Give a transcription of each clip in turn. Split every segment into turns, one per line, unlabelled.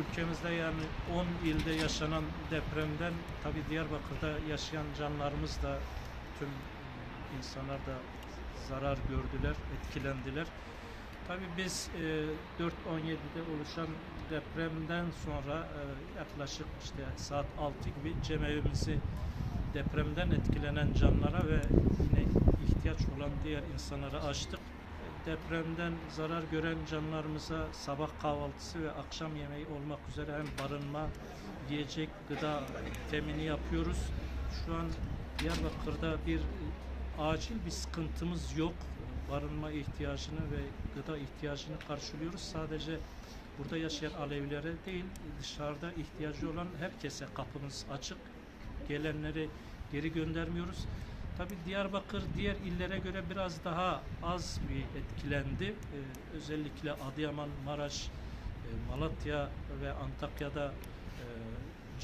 ülkemizde yani 10 ilde yaşanan depremden tabi Diyarbakır'da yaşayan canlarımız da tüm insanlar da zarar gördüler, etkilendiler. Tabi biz e, 4.17'de oluşan depremden sonra e, yaklaşık işte saat 6 gibi cemevimizi depremden etkilenen canlara ve yine ihtiyaç olan diğer insanlara açtık. Depremden zarar gören canlarımıza sabah kahvaltısı ve akşam yemeği olmak üzere hem barınma, yiyecek, gıda temini yapıyoruz. Şu an Diyarbakır'da bir acil bir sıkıntımız yok. Barınma ihtiyacını ve gıda ihtiyacını karşılıyoruz. Sadece burada yaşayan Alevilere değil, dışarıda ihtiyacı olan herkese kapımız açık. Gelenleri geri göndermiyoruz. Tabii Diyarbakır diğer illere göre biraz daha az bir etkilendi. Ee, özellikle Adıyaman, Maraş, e, Malatya ve Antakya'da e,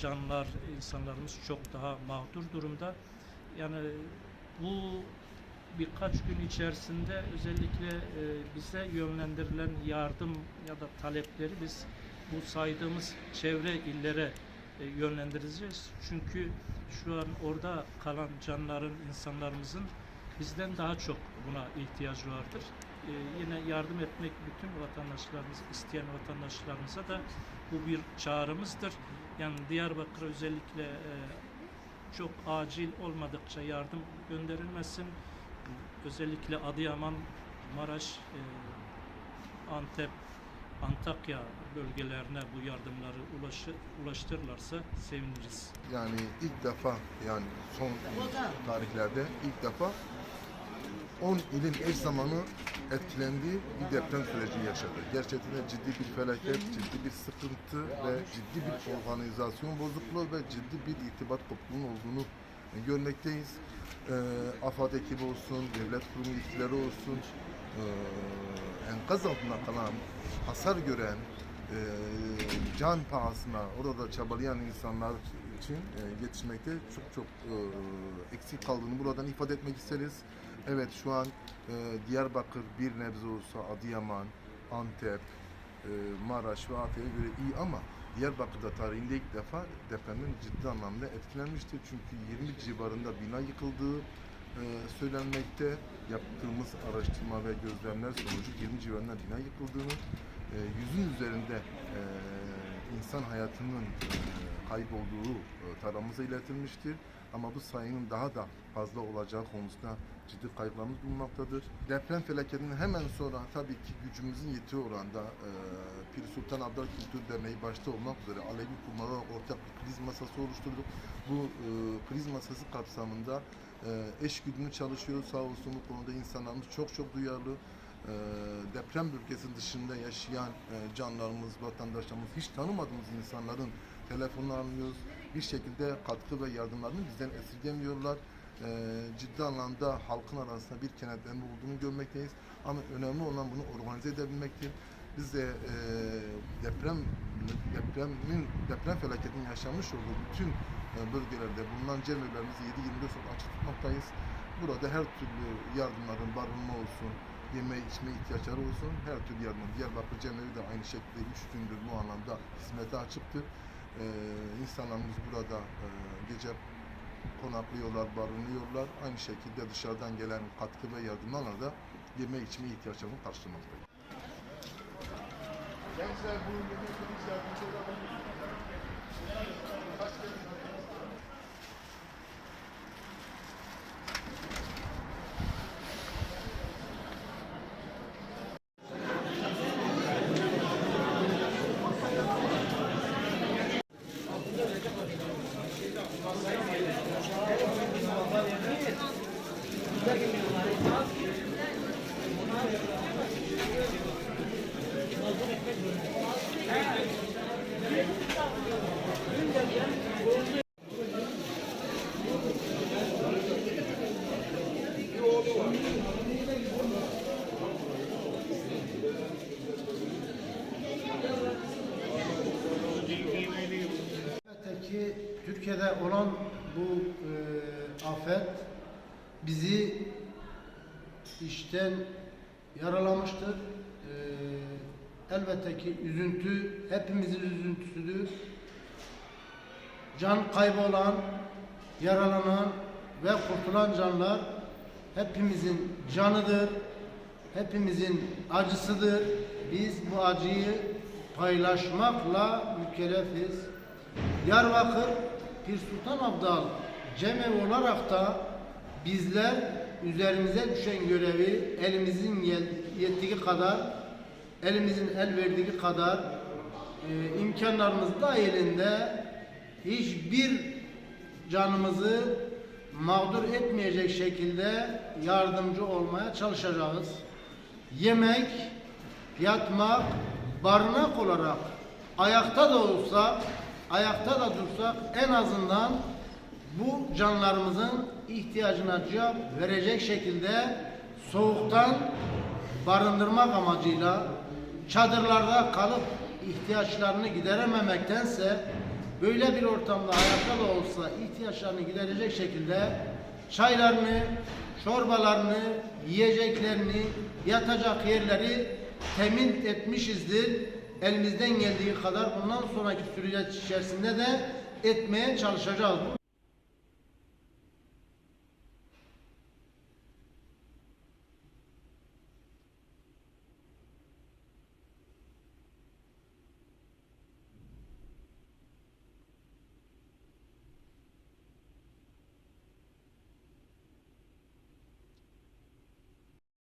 canlar, insanlarımız çok daha mağdur durumda. Yani bu birkaç gün içerisinde özellikle e, bize yönlendirilen yardım ya da talepleri biz bu saydığımız çevre illere e, yönlendireceğiz. Çünkü şu an orada kalan canların, insanlarımızın bizden daha çok buna ihtiyacı vardır. E, yine yardım etmek bütün vatandaşlarımız, isteyen vatandaşlarımıza da bu bir çağrımızdır. Yani Diyarbakır'a özellikle e, çok acil olmadıkça yardım gönderilmesin. Özellikle Adıyaman, Maraş, e, Antep, Antakya bölgelerine bu yardımları ulaşı, ulaştırırlarsa seviniriz.
Yani ilk defa yani son tarihlerde ilk defa 10 ilin eş zamanı etkilendiği bir deprem süreci yaşadı. Gerçekten ciddi bir felaket, ciddi bir sıkıntı ve ciddi bir organizasyon bozukluğu ve ciddi bir irtibat kopukluğunun olduğunu görmekteyiz. Ee, AFAD ekibi olsun, devlet kurumu yetkilileri olsun, enkaz altında kalan, hasar gören, e, can pahasına orada çabalayan insanlar için e, yetişmekte çok çok e, eksik kaldığını buradan ifade etmek isteriz. Evet şu an Diyarbakır bir nebze olsa Adıyaman, Antep, Maraş ve Afyon'a göre iyi ama Diyarbakır'da tarihinde ilk defa depremden ciddi anlamda etkilenmiştir. Çünkü 20 civarında bina yıkıldığı söylenmekte. Yaptığımız araştırma ve gözlemler sonucu 20 civarında bina yıkıldığını, e, yüzün üzerinde e, insan hayatının e, kaybolduğu e, taramıza iletilmiştir. Ama bu sayının daha da fazla olacağı konusunda ciddi kaygılarımız bulunmaktadır. Deprem felaketinden hemen sonra tabii ki gücümüzün yettiği oranda e, Pir Sultan Abdal Kültür Derneği başta olmak üzere Alevi kurumlara ortak bir kriz masası oluşturduk. Bu e, kriz masası kapsamında e, eş güdümlü çalışıyoruz. Sağ olsun bu konuda insanlarımız çok çok duyarlı. E, deprem bölgesi dışında yaşayan e, canlarımız, vatandaşlarımız, hiç tanımadığımız insanların telefonunu almıyoruz. Bir şekilde katkı ve yardımlarını bizden esirgemiyorlar. E, ciddi anlamda halkın arasında bir kenetlenme olduğunu görmekteyiz. Ama önemli olan bunu organize edebilmektir. Biz de e, deprem depremin deprem felaketinin yaşanmış olduğu bütün e, bölgelerde bulunan cemevlerimizi 7-24 saat açık tutmaktayız. Burada her türlü yardımların barınma olsun, yeme içme ihtiyaçları olsun her türlü yardım. Diyarbakır Cemevi de aynı şekilde 3 gündür bu anlamda hizmete açıktır. Ee, insanlarımız burada e, gece konaklıyorlar, barınıyorlar. Aynı şekilde dışarıdan gelen katkı ve yardımlarla da yeme içme ihtiyaçlarını karşılamaktayız. Gençler bu
Elbette ki Türkiye'de olan bu e, afet bizi işten yaralamıştır. E, elbette ki üzüntü hepimizin üzüntüsüdür. Can kaybı olan, yaralanan ve kurtulan canlar hepimizin canıdır. Hepimizin acısıdır. Biz bu acıyı paylaşmakla mükellefiz. Diyarbakır Pir Sultan Abdal Cemevi olarak da bizler üzerimize düşen görevi elimizin yettiği kadar elimizin el verdiği kadar e, imkanlarımız dahilinde hiçbir canımızı mağdur etmeyecek şekilde yardımcı olmaya çalışacağız. Yemek, yatmak, barınak olarak ayakta da olsak, ayakta da dursak en azından bu canlarımızın ihtiyacına cevap verecek şekilde soğuktan barındırmak amacıyla çadırlarda kalıp ihtiyaçlarını giderememektense böyle bir ortamda ayakta da olsa ihtiyaçlarını giderecek şekilde çaylarını, çorbalarını, yiyeceklerini, yatacak yerleri temin etmişizdir. Elimizden geldiği kadar bundan sonraki süreç içerisinde de etmeye çalışacağız.